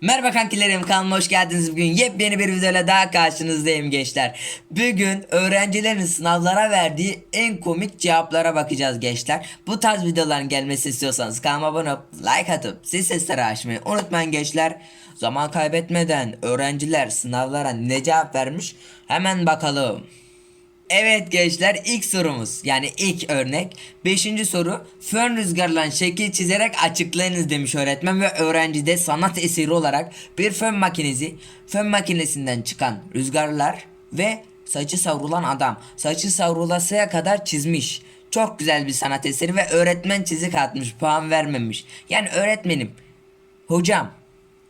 Merhaba kankilerim kanalıma hoş geldiniz. Bugün yepyeni bir videoyla daha karşınızdayım gençler. Bugün öğrencilerin sınavlara verdiği en komik cevaplara bakacağız gençler. Bu tarz videoların gelmesi istiyorsanız kanalıma abone olup like atıp siz sesleri açmayı unutmayın gençler. Zaman kaybetmeden öğrenciler sınavlara ne cevap vermiş? Hemen bakalım Evet gençler ilk sorumuz. Yani ilk örnek. 5. soru. Fön rüzgarlan şekil çizerek açıklayınız demiş öğretmen ve öğrenci de sanat eseri olarak bir fön makinesi fön makinesinden çıkan rüzgarlar ve saçı savrulan adam. Saçı savrulasıya kadar çizmiş. Çok güzel bir sanat eseri ve öğretmen çizik atmış puan vermemiş. Yani öğretmenim hocam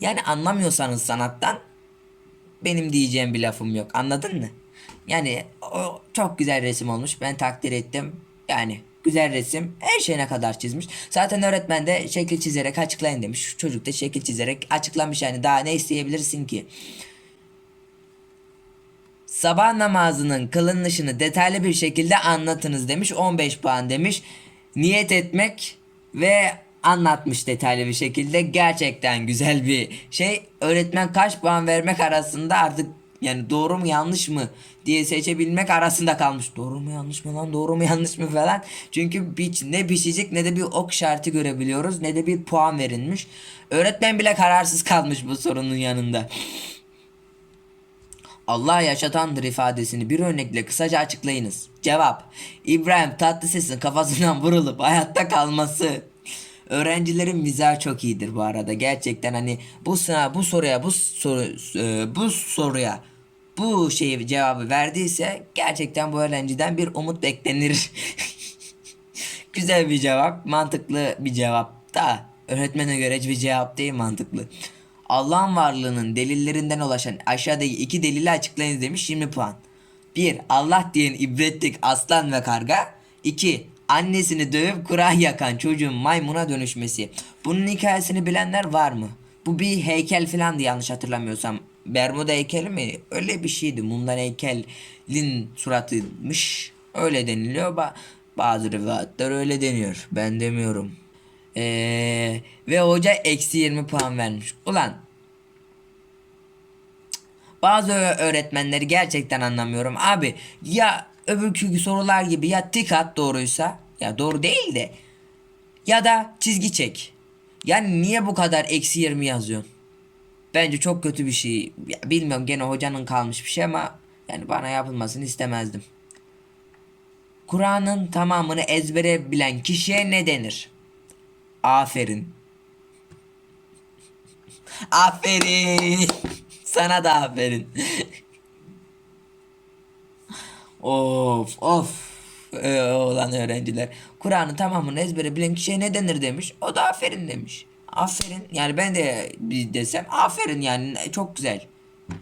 yani anlamıyorsanız sanattan benim diyeceğim bir lafım yok. Anladın mı? Yani o çok güzel resim olmuş ben takdir ettim yani güzel resim her şeyine kadar çizmiş. Zaten öğretmen de şekil çizerek açıklayın demiş. Çocuk da şekil çizerek açıklamış yani daha ne isteyebilirsin ki? Sabah namazının kılınışını detaylı bir şekilde anlatınız demiş. 15 puan demiş. Niyet etmek ve anlatmış detaylı bir şekilde. Gerçekten güzel bir şey. Öğretmen kaç puan vermek arasında artık yani doğru mu yanlış mı diye seçebilmek arasında kalmış. Doğru mu yanlış mı lan doğru mu yanlış mı falan. Çünkü bir, ne pişecek ne de bir ok işareti görebiliyoruz ne de bir puan verilmiş. Öğretmen bile kararsız kalmış bu sorunun yanında. Allah yaşatandır ifadesini bir örnekle kısaca açıklayınız. Cevap. İbrahim Tatlıses'in kafasından vurulup hayatta kalması. Öğrencilerin mizahı çok iyidir bu arada. Gerçekten hani bu sınav bu soruya bu soru e, bu soruya bu şeyi cevabı verdiyse gerçekten bu öğrenciden bir umut beklenir. Güzel bir cevap, mantıklı bir cevap da öğretmene göre bir cevap değil mantıklı. Allah'ın varlığının delillerinden ulaşan aşağıdaki iki delili açıklayınız demiş 20 puan. 1. Allah diyen ibretlik aslan ve karga. 2. Annesini dövüp Kur'an yakan çocuğun maymuna dönüşmesi. Bunun hikayesini bilenler var mı? Bu bir heykel filandı yanlış hatırlamıyorsam. Bermuda heykeli mi? Öyle bir şeydi. Mumdan heykelin suratıymış. Öyle deniliyor. Ba bazı rivayetler öyle deniyor. Ben demiyorum. Ee, ve hoca eksi 20 puan vermiş. Ulan bazı öğretmenleri gerçekten anlamıyorum. Abi ya öbürkü sorular gibi ya tik at doğruysa ya doğru değil de ya da çizgi çek. Yani niye bu kadar eksi 20 yazıyorsun? Bence çok kötü bir şey. Ya bilmiyorum gene hocanın kalmış bir şey ama yani bana yapılmasını istemezdim. Kur'an'ın tamamını ezbere bilen kişiye ne denir? Aferin. Aferin. Sana da aferin. of of. Ee, olan öğrenciler. Kur'an'ın tamamını ezbere bilen kişiye ne denir demiş. O da aferin demiş. Aferin. Yani ben de bir desem aferin yani çok güzel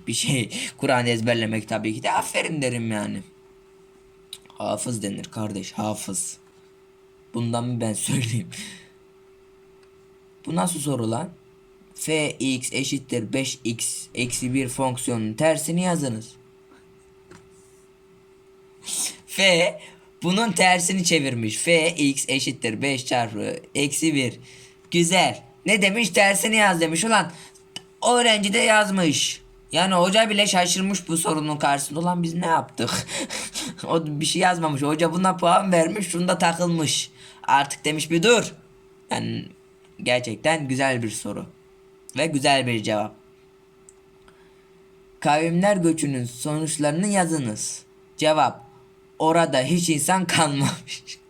bir şey. Kur'an'ı ezberlemek tabii ki de aferin derim yani. Hafız denir kardeş hafız. Bundan mı ben söyleyeyim? Bu nasıl soru lan? fx eşittir 5x eksi 1 fonksiyonun tersini yazınız. f bunun tersini çevirmiş. fx eşittir 5 çarpı eksi 1. Güzel. Ne demiş tersini yaz demiş. Ulan öğrenci de yazmış. Yani hoca bile şaşırmış bu sorunun karşısında. Ulan biz ne yaptık? o bir şey yazmamış. Hoca buna puan vermiş. Şunda takılmış. Artık demiş bir dur. Yani gerçekten güzel bir soru. Ve güzel bir cevap. Kavimler göçünün sonuçlarını yazınız. Cevap. Orada hiç insan kalmamış.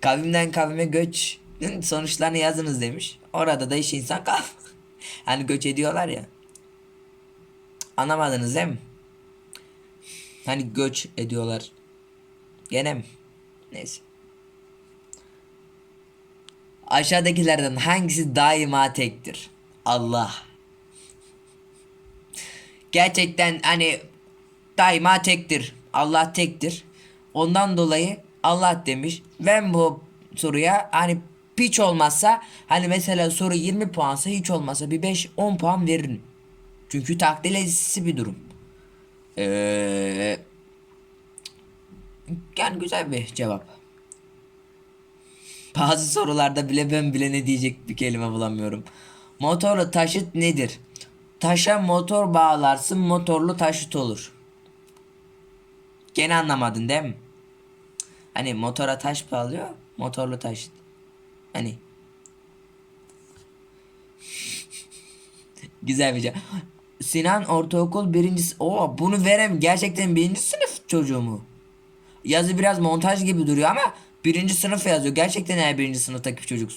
Kavimden kavime göçün sonuçlarını yazınız demiş. Orada da hiç insan kalmamış. Hani göç ediyorlar ya. Anlamadınız değil mi? Hani göç ediyorlar. Gene mi? Neyse. Aşağıdakilerden hangisi daima tektir? Allah. Gerçekten hani daima tektir. Allah tektir. Ondan dolayı Allah demiş. Ben bu soruya hani hiç olmazsa hani mesela soru 20 puansa hiç olmazsa bir 5-10 puan veririm. Çünkü takdir edilisi bir durum. Ee, yani güzel bir cevap. Bazı sorularda bile ben bile ne diyecek bir kelime bulamıyorum. Motorlu taşıt nedir? Taşa motor bağlarsın motorlu taşıt olur. Gene anlamadın değil mi? Hani motora taş bağlıyor motorlu taşıt. Hani Güzel bir şey. Sinan ortaokul birincisi. Oo bunu verem gerçekten birinci sınıf çocuğu mu? Yazı biraz montaj gibi duruyor ama birinci sınıf yazıyor. Gerçekten eğer birinci sınıftaki çocuk.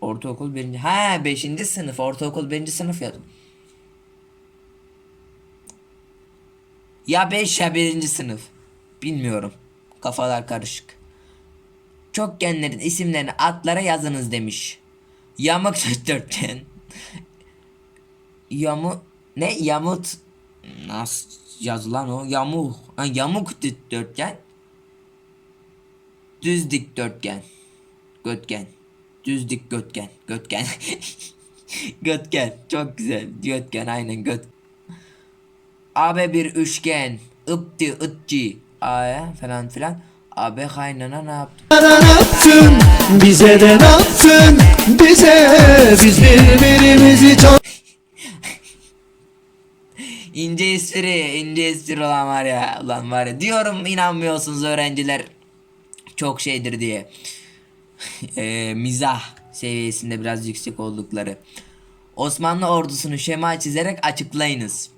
Ortaokul birinci. Ha beşinci sınıf. Ortaokul birinci sınıf yazıyor. Ya beş ya birinci sınıf. Bilmiyorum. Kafalar karışık. Çokgenlerin isimlerini atlara yazınız demiş. Yamuk dörtgen. Yamu ne? Yamut nasıl yazılan o? Yamuk. Ha, yamuk dikdörtgen düz dikdörtgen götgen. Düz dik götgen. Götgen. Götgen. Çok güzel. Götgen aynen göt. AB bir üçgen. Iptı ıtçı aya falan filan AB kaynana ne yaptı yaptın? Bize de ne yaptın? Bize biz birbirimizi çok İnce espri, ince espri olan var ya, ulan var ya. Diyorum inanmıyorsunuz öğrenciler çok şeydir diye. Eee, mizah seviyesinde biraz yüksek oldukları. Osmanlı ordusunu şema çizerek açıklayınız.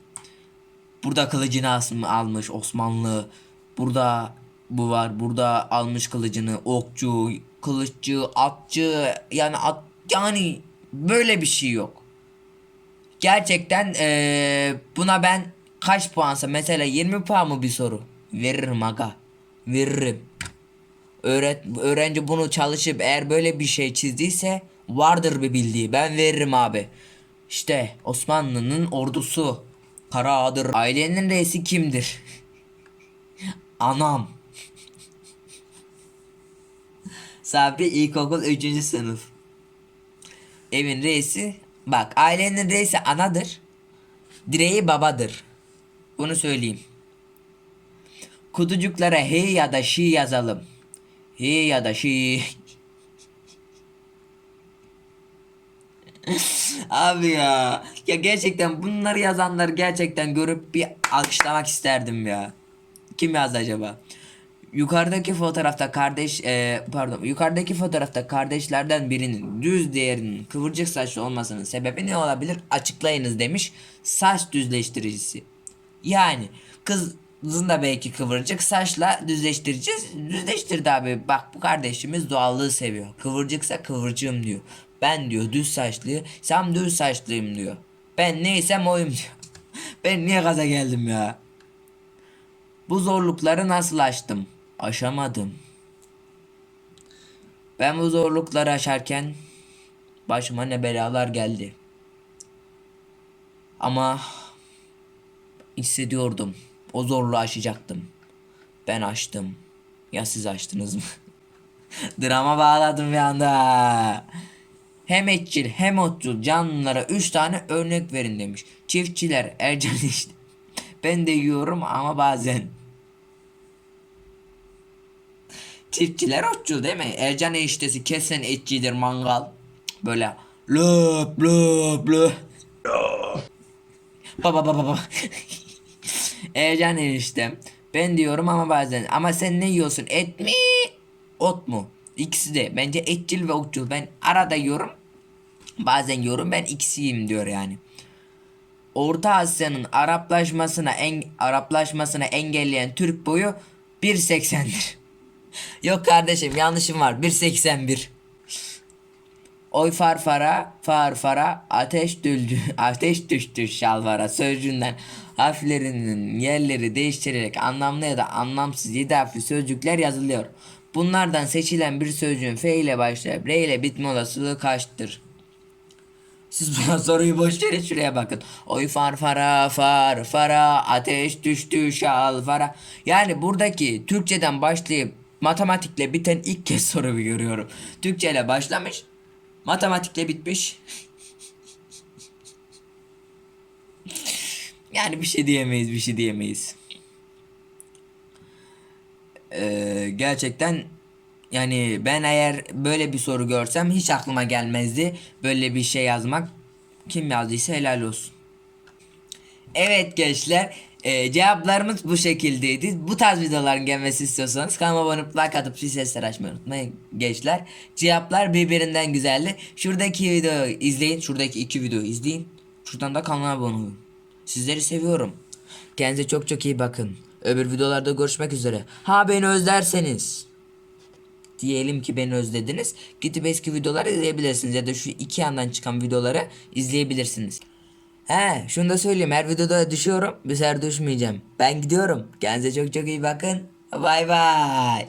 Burada kılıcını almış Osmanlı. Burada bu var. Burada almış kılıcını. Okçu, kılıççı, atçı yani at yani böyle bir şey yok. Gerçekten eee, buna ben kaç puansa mesela 20 puan mı bir soru? Veririm aga. Veririm. Öğret öğrenci bunu çalışıp eğer böyle bir şey çizdiyse vardır bir bildiği. Ben veririm abi. İşte Osmanlı'nın ordusu. Karadır. Ailenin reisi kimdir? Anam. Sabri ilkokul 3. sınıf. Evin reisi bak ailenin reisi anadır. Direği babadır. Bunu söyleyeyim. Kutucuklara he ya da şi yazalım. He ya da şi. Abi ya. Ya gerçekten bunları yazanlar gerçekten görüp bir alkışlamak isterdim ya. Kim yazdı acaba? Yukarıdaki fotoğrafta kardeş e, pardon yukarıdaki fotoğrafta kardeşlerden birinin düz diğerinin kıvırcık saçlı olmasının sebebi ne olabilir açıklayınız demiş saç düzleştiricisi. Yani kızın da belki kıvırcık saçla düzleştireceğiz. Düzleştirdi abi. Bak bu kardeşimiz doğallığı seviyor. Kıvırcıksa kıvırcığım diyor. Ben diyor düz saçlı, sen düz saçlıyım diyor. Ben neysem oyum diyor. ben niye gaza geldim ya? Bu zorlukları nasıl aştım? Aşamadım. Ben bu zorlukları aşarken başıma ne belalar geldi. Ama hissediyordum. O zorluğu aşacaktım. Ben aştım. Ya siz aştınız mı? Drama bağladım bir anda. Hem etçil hem otçul canlılara 3 tane örnek verin demiş. Çiftçiler Ercan işte. Ben de yiyorum ama bazen. Çiftçiler otçul değil mi? Ercan eniştesi kesen etçidir mangal. Böyle löp löp löp. Baba baba baba. Ercan eniştem. Ben diyorum ama bazen. Ama sen ne yiyorsun? Et mi? Ot mu? İkisi de. Bence etçil ve otçul. Ben arada yiyorum. Bazen yiyorum. Ben ikisiyim diyor yani. Orta Asya'nın Araplaşmasına en Araplaşmasına engelleyen Türk boyu 1.80'dir. Yok kardeşim yanlışım var 1.81. Oy farfara farfara ateş düldü ateş düştü şalvara sözcüğünden harflerinin yerleri değiştirilerek anlamlı ya da anlamsız yedi harfli sözcükler yazılıyor. Bunlardan seçilen bir sözcüğün F ile başlayıp R ile bitme olasılığı kaçtır? Siz bana soruyu boş verin şuraya bakın. Oy farfara farfara ateş düştü şalvara. Yani buradaki Türkçeden başlayıp matematikle biten ilk kez soruyu görüyorum. Türkçeyle başlamış. Matematikle bitmiş. yani bir şey diyemeyiz bir şey diyemeyiz. Ee, gerçekten Yani ben eğer böyle bir soru görsem hiç aklıma gelmezdi. Böyle bir şey yazmak. Kim yazdıysa helal olsun. Evet gençler e, cevaplarımız bu şekildeydi. Bu tarz videoların gelmesi istiyorsanız kanalıma abone olup like atıp zil sesleri açmayı unutmayın gençler. Cevaplar birbirinden güzeldi. Şuradaki videoyu izleyin. Şuradaki iki videoyu izleyin. Şuradan da kanala abone olun. Sizleri seviyorum. Kendinize çok çok iyi bakın. Öbür videolarda görüşmek üzere. Ha beni özlerseniz. Diyelim ki beni özlediniz. Gidip eski videoları izleyebilirsiniz. Ya da şu iki yandan çıkan videoları izleyebilirsiniz. He şunu da söyleyeyim her videoda düşüyorum. Bu sefer düşmeyeceğim. Ben gidiyorum. Kendinize çok çok iyi bakın. Bay bay.